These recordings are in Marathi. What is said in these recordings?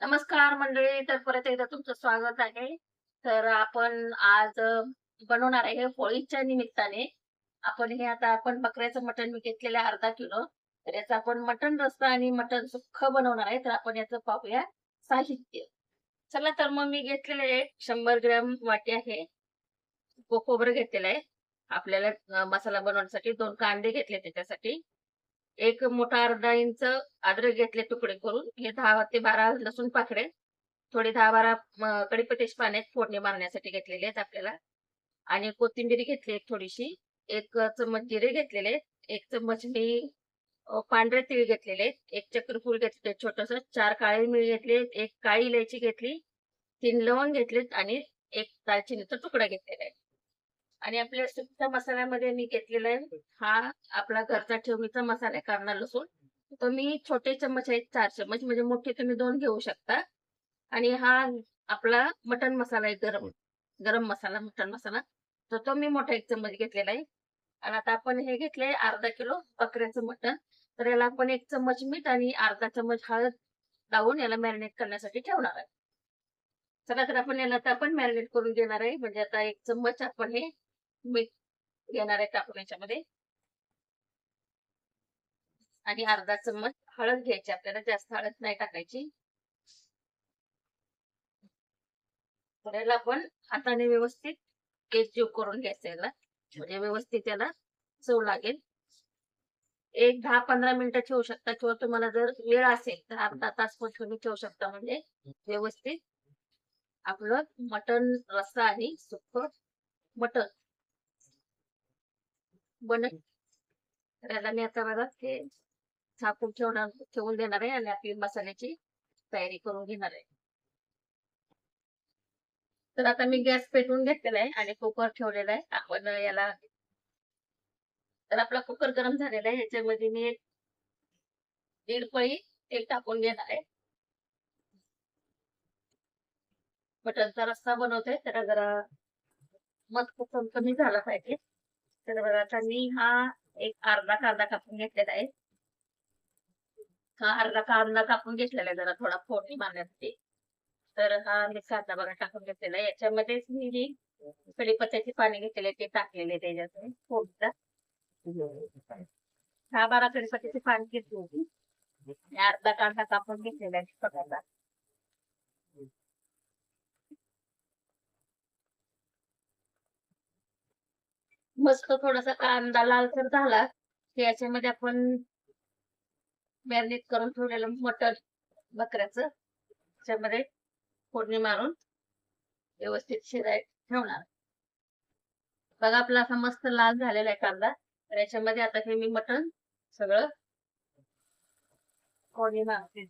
नमस्कार मंडळी तर परत एकदा तुमचं स्वागत आहे. तर आपण आज बनवणार आहे होळीच्या निमित्ताने. आपण हे आता आपण बकऱ्याचं मटण मी घेतलेलं आहे अर्धा किलो. तर याचं आपण मटण रस्सा आणि मटण सुख बनवणार आहे. तर आपण याचं पाहूया साहित्य. चला तर मग मी घेतलेलं आहे. शंभर ग्रॅम वाटी आहे. कोकोबर खोबरं घेतलेलं आहे. आपल्याला मसाला बनवण्यासाठी दोन कांदे घेतले त्याच्यासाठी. एक मोठा अर्धा इंच अद्रक घेतले तुकडे करून. हे दहा ते बारा लसूण पाकळे थोडे दहा बारा म, पाण्यात फोडणी मारण्यासाठी घेतलेले आहेत आपल्याला. आणि कोथिंबीर घेतली एक थोडीशी. एक चम्मच जिरे घेतलेले आहेत. एक चम्मच मी पांढरे तीळ घेतलेले आहेत. एक चक्रफूल घेतले छोटस. चार काळे मिरी घेतले एक काळी इलायची घेतली. तीन लवंग घेतलेत आणि एक दालचिनीचा तुकडा घेतलेला आहे. आणि आपल्या सुक्या मसाल्यामध्ये मी घेतलेला आहे. हा आपला घरचा ठेवणीचा मसाला आहे कांदा लसूण. तो मी छोटे चम्मच आहेत चार चम्मच. म्हणजे मोठे तुम्ही दोन घेऊ शकता. आणि हा आपला मटन मसाला आहे गरम. गरम मसाला मटन मसाला. तर तो मी मोठा एक चम्मच घेतलेला आहे. आणि आता आपण हे घेतलंय अर्धा किलो बकऱ्याचं मटण. तर याला आपण एक चम्मच मीठ आणि अर्धा चम्मच हळद लावून याला मॅरिनेट करण्यासाठी ठेवणार आहे. चला तर आपण याला आता आपण मॅरिनेट करून घेणार आहे. म्हणजे आता एक चम्मच आपण हे घेणार आहे टाकून याच्यामध्ये. आणि अर्धा चम्मच हळद घ्यायची आपल्याला जास्त हळद नाही टाकायची. आपण हाताने व्यवस्थित एकजीव करून घ्यायचं याला. म्हणजे व्यवस्थित याला चव लागेल. एक दहा पंधरा मिनिटं ठेवू शकता किंवा तुम्हाला जर वेळ असेल तर अर्धा तास पण तुम्ही ठेवू शकता. म्हणजे व्यवस्थित आपलं मटन रस्सा आणि सुख मटन बनत तर याला मी आता बघा ते झाकून ठेवणार ठेवून देणार आहे आणि आपली मसाल्याची तयारी करून घेणार आहे तर आता मी गॅस पेटवून घेतलेला आहे आणि कुकर ठेवलेला आहे आपण याला तर आपला कुकर गरम झालेला आहे याच्यामध्ये मी एक दीड पळी तेल टाकून घेणार आहे मटनचा रस्सा बनवतोय त्याला जरा मस्त कमी झाला पाहिजे तर बघा आता मी हा एक अर्धा कांदा कापून घेतलेला आहे. हा अर्धा कांदा कापून घेतलेला आहे जरा थोडा फोडणी मारण्यासाठी. तर हा मी कांदा बघा टाकून घेतलेला आहे. याच्यामध्येच मी जी कढीपत्त्याची पाणी घेतलेले ते टाकलेले त्याच्यात फोडचा हा बारा कढीपत्त्याची पाणी घेतली होती. अर्धा कांदा कापून घेतलेला आहे छोटासा मस्त थोडासा कांदा लालसर झाला. की याच्यामध्ये आपण मॅरिनेट करून ठेवलेलं मटण बकऱ्याचं. त्याच्यामध्ये फोडणी मारून व्यवस्थित शिराय ठेवणार. बघा आपला असा मस्त लाल झालेला आहे कांदा. तर याच्यामध्ये आता हे मी मटण सगळं फोडणी मारते.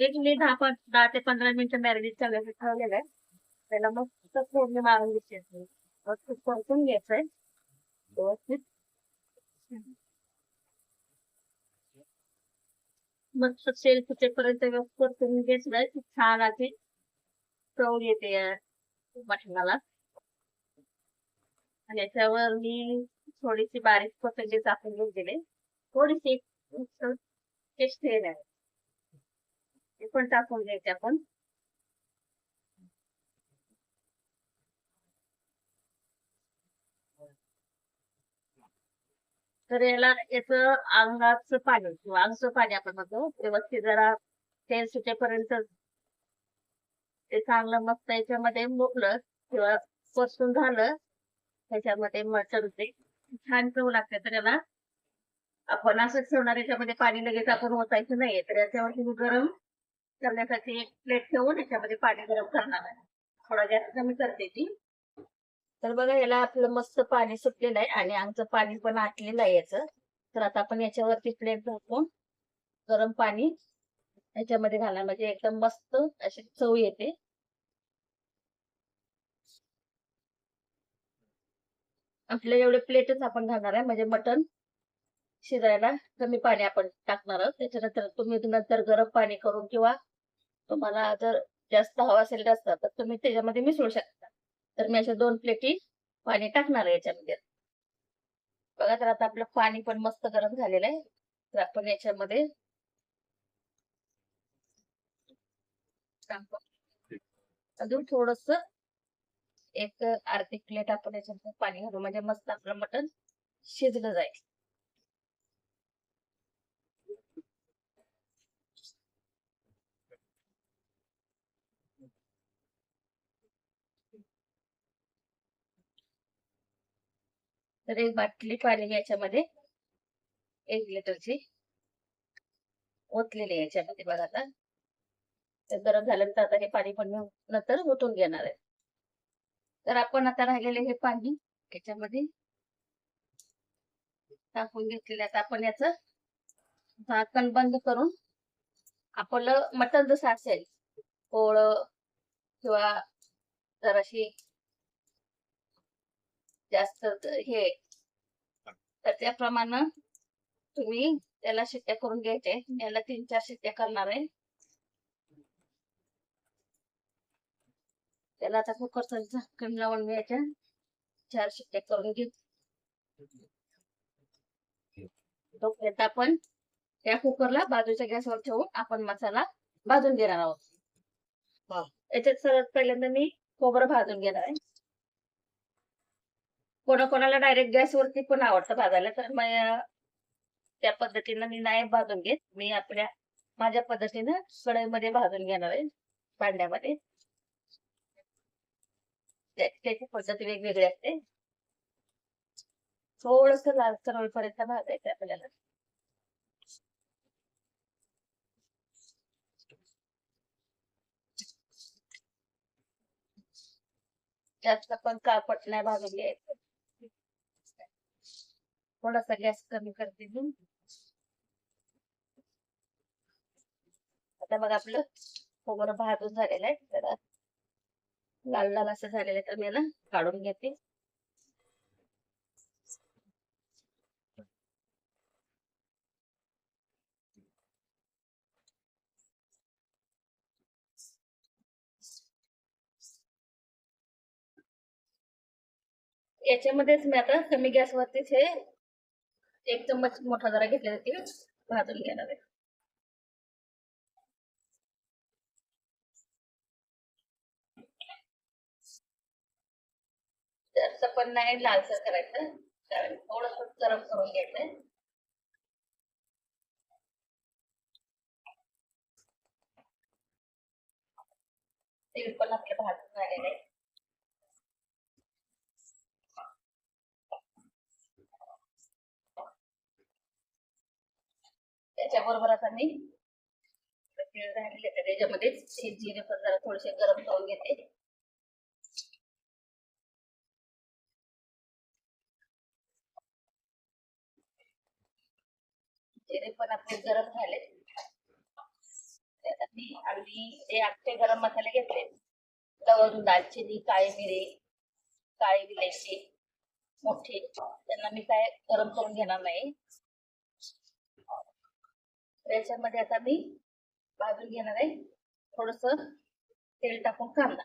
एक मी दहा पण दहा ते पंधरा मिनिटं मॅरिनेट करण्यासाठी ठेवलेलं आहे. त्याला मस्त फोडणी मारून घ्यायची मस्त परतून घ्यायचंय व्यवस्थित. मस्त तेल सुटेपर्यंत व्यवस्थित परतून घेतलंय खूप छान अशी चव येते या मटणाला. आणि याच्यावर मी थोडीशी बारीक कोथिंबीर टाकून दिले थोडीशी टेस्ट येणार ते पण टाकून घ्यायचे आपण. तर याला याचं अंगाचं पाणी किंवा अंगचं पाणी आपण म्हणतो. व्यवस्थित जरा तेल सुटेपर्यंत ते चांगलं मस्त याच्यामध्ये मोकलं किंवा पसून झालं त्याच्यामध्ये मटर ते छान चव लागते. तर याला आपण असंच ठेवणार याच्यामध्ये पाणी लगेच आपण ओतायचं नाहीये. तर याच्यावरती मी गरम करण्यासाठी एक प्लेट ठेवून याच्यामध्ये पाणी गरम करणार आहे. थोडा गॅस कमी करते ती. तर बघा याला आपलं मस्त पाणी सुटलेलं आहे आणि आमचं पाणी पण आटलेलं आहे याचं. तर आता आपण याच्यावरती प्लेट झाकून गरम पाणी याच्यामध्ये घालणार. म्हणजे एकदम मस्त अशी चव येते. आपल्या एवढे प्लेटच आपण घालणार आहे. म्हणजे मटण शिजायला कमी पाणी आपण टाकणार आहोत. त्याच्यानंतर तुम्ही नंतर गरम पाणी करून किंवा तुम्हाला जर जास्त हवा असेल जास्त तर तुम्ही त्याच्यामध्ये मिसळू शकता. तर मी अशा दोन प्लेटी पाणी टाकणार आहे याच्यामध्ये. बघा तर आता आपलं पाणी पण मस्त गरम झालेलं आहे. तर आपण याच्यामध्ये अजून थोडस एक अर्धी प्लेट आपण याच्यामध्ये पाणी घालू. म्हणजे मस्त आपलं मटण शिजलं जाईल. तर एक बाटली पाणी याच्यामध्ये एक लिटरची ओतलेली याच्यामध्ये बघा आता. ते गरम झाल्यानंतर आता हे पाणी पण नंतर ओतून घेणार आहे. तर आपण आता राहिलेले हे पाणी याच्यामध्ये टाकून घेतलेले आता आपण याच झाकण बंद करून आपलं मटण जसं असेल पोळ किंवा जराशी जास्त हे तर त्याप्रमाणे तुम्ही त्याला शिट्ट्या करून घ्यायचे. याला तीन चार शिट्ट्या करणार आहे. त्याला आता कुकरचं झाकण लावून घ्यायच्या चार शिट्ट्या करून घेऊ तोपर्यंत आपण त्या कुकरला बाजूच्या गॅसवर ठेवून आपण मसाला भाजून घेणार आहोत. याच्यात सर्वात पहिल्यांदा मी खोबरं भाजून घेणार आहे. कोणाकोणाला डायरेक्ट गॅसवरती पण आवडतं भाजायला. तर मग त्या पद्धतीनं मी नाही भाजून घेत. मी आपल्या माझ्या पद्धतीनं कढईमध्ये भाजून घेणार आहे भांड्यामध्ये. त्याची पद्धत वेगवेगळी असते. थोडस लालसर होईपर्यंत भाजायचं आपल्याला. जास्त पण काळपट नाही भाजून घ्यायचं. थोडासा गॅस कमी करते मी. आता बघा आपलं खोबरं भाजून झालेलं आहे. जरा लाल लाल असं झालेलं आहे तर मी याला काढून घेते. याच्यामध्येच मी आता कमी गॅसवरतीच हे एक चम्मच मोठा जरा घेतलेला ते भाजून घेणार आहे. जास्त पण नाही लालसर करायचं. कारण थोडस गरम करून घ्यायचंय. तेल पण आपल्या भाजून झालेलं आहे. त्याच्याबरोबर आता मी तीळ तर त्याच्यामध्ये. हे जिरे पण जरा थोडेसे गरम करून घेते. जिरे पण आपले गरम झाले. त्यात मी ते अख्खे गरम मसाले घेतले. लवंग दालचिनी काळी मिरी काळी विलायची मोठी. त्यांना मी काय गरम करून घेणार नाही. याच्यामध्ये आता मी भाजून घेणार आहे. थोडस तेल टाकून कांदा.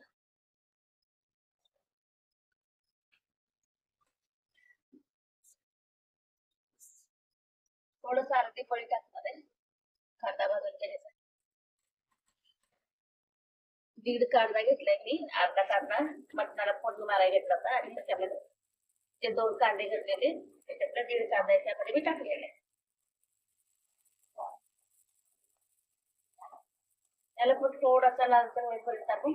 थोडस अर्धी पळी टाकणार आहे. कांदा भाजून घेण्यासाठी. दीड कांदा घेतलाय मी. अर्धा कांदा मटणाला फोडून मारायला घेतला होता आणि त्याच्यामध्ये ते दोन कांदे घेतलेले त्याच्यातला दीड कांदा त्यामध्ये मी टाकलेला आहे. त्याला पण थोडासा लालसर वेफर टाकून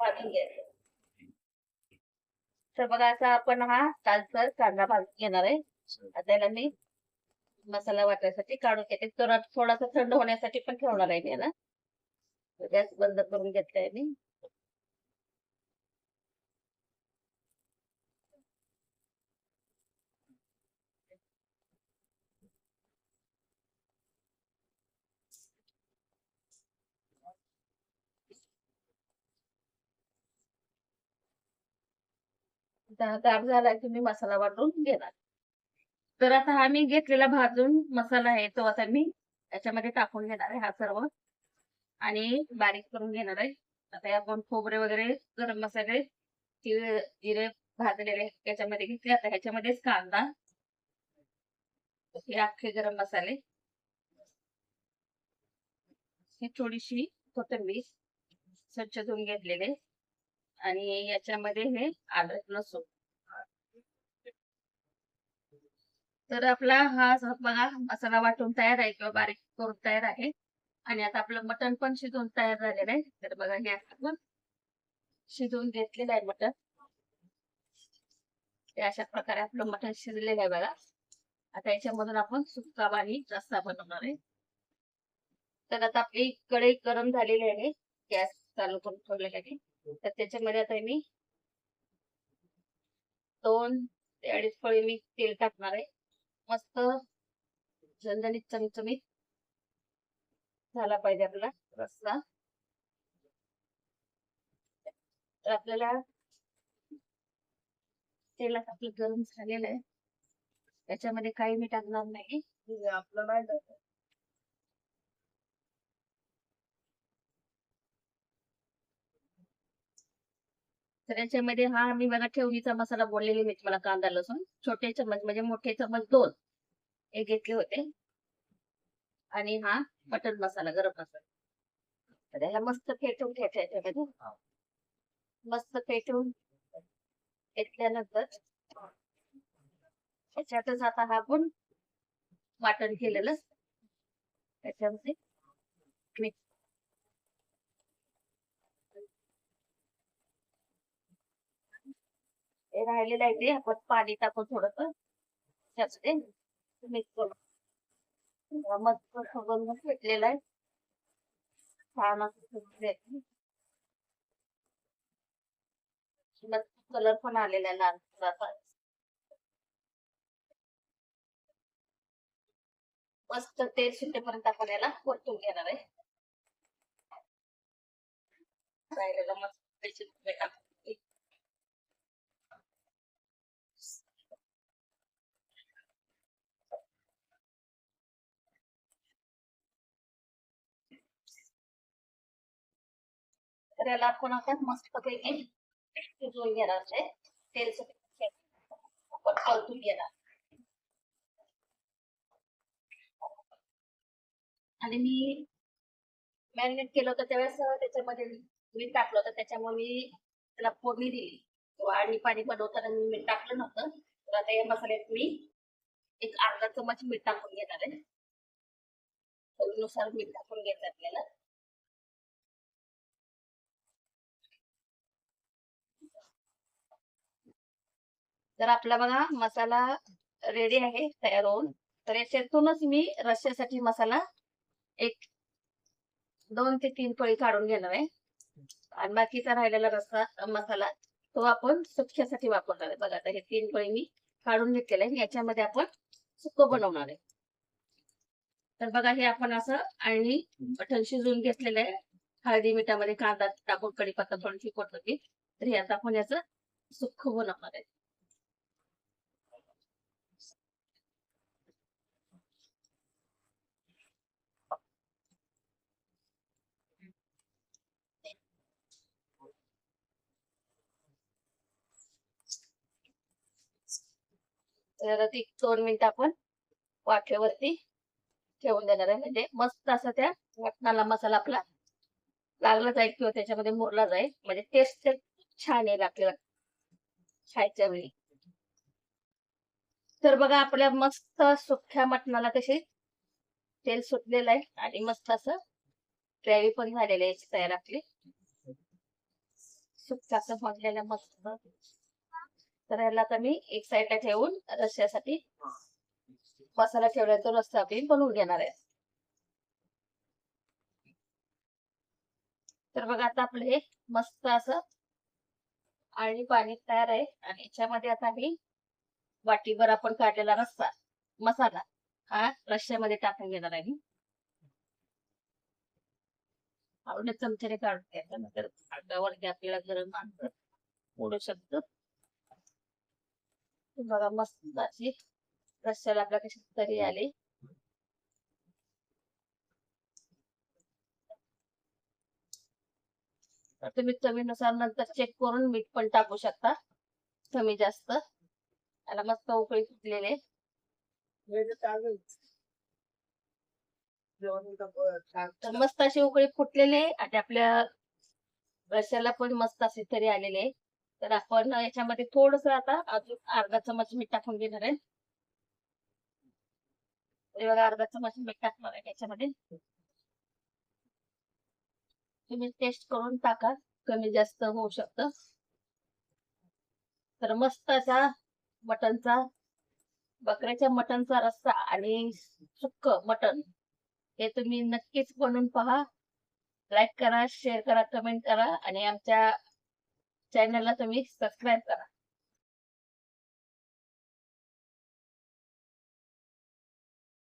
भाजून घ्यायचं. तर बघा असा आपण हा लालसर कांदा भाजून घेणार आहे. आता त्याला मी मसाला वाटायसाठी काढून घेते. थोडासा थंड होण्यासाठी पण ठेवणार आहे मी याला. गॅस बंद करून घेतलाय मी. गार झाला की मी मसाला वाटून घेणार. तर आता हा मी घेतलेला भाजून मसाला आहे तो आता मी याच्यामध्ये टाकून घेणार आहे हा सर्व. आणि बारीक करून घेणार आहे. आता या आपण खोबरे वगैरे गरम मसाले तीळ जिरे भाजलेले याच्यामध्ये घेतले. आता ह्याच्यामध्येच कांदा हे अख्खे गरम मसाले. हे थोडीशी कोथिंबीर स्वच्छ धुवून घेतलेले आणि याच्यामध्ये हे आलं लसूण तर आपला हा बघा मसाला वाटून तयार आहे किंवा बारीक करून तयार आहे. आणि आता आपलं मटण पण शिजवून तयार झालेलं आहे. तर बघा हे आपण शिजवून घेतलेलं आहे मटण. हे अशा प्रकारे आपलं मटण शिजलेलं आहे बघा. आता याच्यामधून आपण सुका पाणी रस्ता बनवणार आहे. तर आता आपली कढई गरम झालेली आहे. गॅस चालू करून ठेवलेला आहे. तर त्याच्यामध्ये आता मी दोन ते अडीच फळी मी तेल टाकणार आहे. मस्त झणझणीत चमचमीत झाला पाहिजे आपला रस्सा. तर आपल्याला तेलात आपलं गरम झालेलं आहे. त्याच्यामध्ये काही मी टाकणार नाही. आपलं नाही तर याच्यामध्ये हा मी बघा ठेवणीचा मसाला बोललेली मी तुम्हाला कांदा लसूण. छोटे चमच म्हणजे, म्हणजे मोठे चमच दोन. हे घेतले होते. आणि हा बटर मसाला गरम मसाला. तर ह्याला मस्त फेटून घ्यायचं याच्यामध्ये. मस्त फेटून घेतल्यानंतर त्याच्यातच आता हा आपण वाटण केलेलं. त्याच्यामध्ये हे राहिलेलं आहे ते. आपण पाणी टाकून थोडस मिक्स करू. मस्त सगळं भेटलेला आहे. छान असं कलर पण आलेला आहे लाल थोडासा मस्त तेल सुटेपर्यंत आपण याला परतून घेणार आहे. राहिलेला मस्त त्याला टाकून आपण आता मस्त पैकी शिजवून घेणार आहे. तेल आपण परतून घेणार. आणि मी मॅरिनेट केलं होतं त्यावेळेस त्याच्यामध्ये मीठ टाकलं होतं. त्याच्यामुळे मी त्याला फोडणी दिली. आणि पाणी बनवताना मी मीठ टाकलं नव्हतं. तर आता या मसाल्यात मी एक अर्धा चमच मीठ टाकून घेणार आहे. नुसार मीठ टाकून घ्यायचं आपल्याला. तर आपला बघा मसाला रेडी आहे तयार होऊन. तर याच्यातूनच मी रश्श्यासाठी मसाला एक दोन ते तीन पळी काढून घेणार आहे. आणि बाकीचा राहिलेला रस्सा मसाला तो आपण सुख्यासाठी वापरणार आहे. बघा आता हे तीन पळी मी काढून घेतलेले आहे. याच्यामध्ये आपण सुक्क बनवणार आहे. तर बघा हे आपण असं आणि बटन शिजवून घेतलेलं आहे. हळदी मिठामध्ये कांदा टाकून कढीपत्ता थोडीशी कोथिंबीर तर हे आता आपण याचं सुक्क बनवणार आहे. तर ती दोन मिनिटं आपण वाफेवरती ठेवून देणार आहे. म्हणजे मस्त असं त्या वाटणाला मसाला आपला लागला जाईल किंवा त्याच्यामध्ये मुरला जाईल. म्हणजे टेस्ट छान येईल आपल्याला खायच्या वेळी. तर बघा आपल्या मस्त सुख्या मटणाला कशी तेल सुटलेलं आहे आणि मस्त असं ग्रॅव्ही पण झालेली आहे तयार आपली. सुक्का असं मस्त तर याला आता मी एक साईडला ठेवून रस्स्यासाठी मसाला ठेवला तो रस्सा आपली बनवून घेणार आहे. तर बघा आता आपलं हे मस्त असं आणि पाणी तयार आहे आणि याच्यामध्ये आता मी वाटीभर आपण काढलेला रस्सा मसाला हा रश्श्यामध्ये टाकून घेणार आहे मी. आवडे चमच्याने काढून घ्यायचा नंतर हातावर आपल्याला गरम माणसं ओढू शकतो बघा मस्त अशी रश्श्याला आपल्या कशी तरी आली. तुम्ही चवीनुसार नंतर चेक करून मीठ पण टाकू शकता. कमी जास्त. त्याला मस्त उकळी सुटलेले तर मस्त अशी उकळी फुटलेली आहे आणि आपल्या रश्याला पण मस्त अशी तरी आलेली आहे. तर आपण याच्यामध्ये थोडस आता अजून अर्धा चमच मीठ टाकून घेणार आहे. बघा अर्धा चमच मीठ टाकणार आहे याच्यामध्ये तुम्ही टेस्ट करून टाका कमी जास्त होऊ शकतं. तर मस्त असा मटनचा बकऱ्याच्या मटनचा रस्सा आणि सुक्क मटन हे तुम्ही नक्कीच बनवून पहा. लाईक करा शेअर करा कमेंट करा आणि आमच्या चॅनलला तुम्ही सबस्क्राईब करा.